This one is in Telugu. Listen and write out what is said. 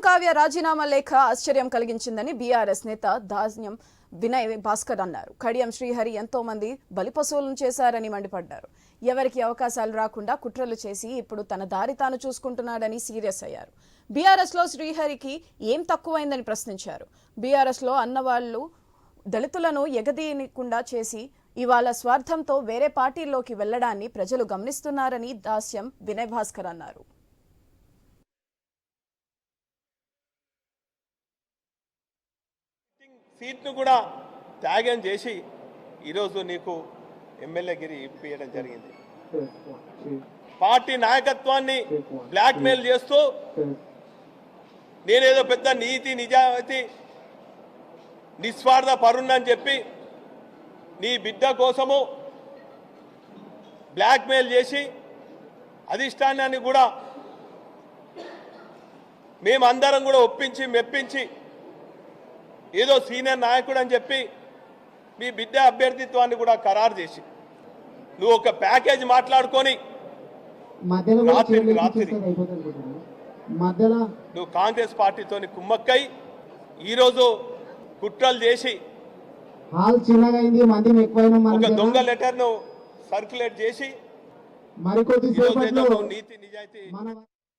కావ్య రాజీనామా లేఖ ఆశ్చర్యం కలిగించిందని బీఆర్ఎస్ నేత ధాన్యం వినయ్ భాస్కర్ అన్నారు. కడియం శ్రీహరి ఎంతో మంది బలిపశువులను చేశారని మండిపడ్డారు. ఎవరికి అవకాశాలు రాకుండా కుట్రలు చేసి ఇప్పుడు తన దారి తాను చూసుకుంటున్నాడని సీరియస్ అయ్యారు. బీఆర్ఎస్లో శ్రీహరికి ఏం తక్కువైందని ప్రశ్నించారు. బీఆర్ఎస్లో అన్నవాళ్ళు దళితులను ఎగదీయకుండా చేసి ఇవాళ స్వార్థంతో వేరే పార్టీల్లోకి వెళ్ళడాన్ని ప్రజలు గమనిస్తున్నారని దాస్యం వినయ్ భాస్కర్ అన్నారు. సీట్ను కూడా త్యాగం చేసి ఈరోజు నీకు ఎమ్మెల్యే గిరి ఇప్పించడం జరిగింది. పార్టీ నాయకత్వాన్ని బ్లాక్మెయిల్ చేస్తూ నేనేదో పెద్ద నీతి నిజాయితీ నిస్వార్థ పరుణని చెప్పి నీ బిడ్డ కోసము బ్లాక్మెయిల్ చేసి అధిష్టానాన్ని కూడా మేమందరం కూడా ఒప్పించి మెప్పించి ఏదో సీనియర్ నాయకుడు అని చెప్పి మీ బిడ్డ అభ్యర్థిత్వాన్ని కూడా ఖరారు చేసి నువ్వు ఒక ప్యాకేజ్ మాట్లాడుకొని రాత్రి- నువ్వు కాంగ్రెస్ పార్టీతోని కుమ్మక్కై ఈరోజు కుట్రలు చేసి ఒక దొంగ లెటర్ను సర్క్యులేట్ చేసి మరికొద్ది నీతి నిజాయితీ